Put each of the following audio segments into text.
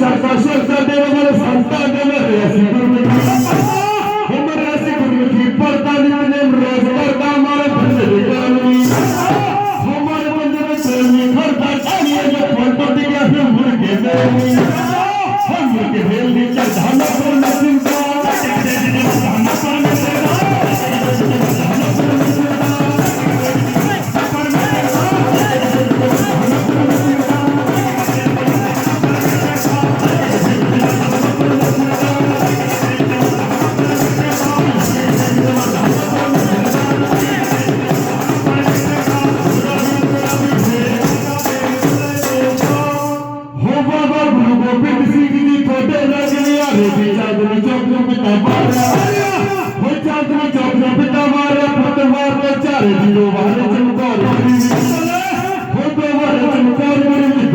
ಸಂತಾನ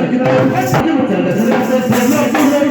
Thank you.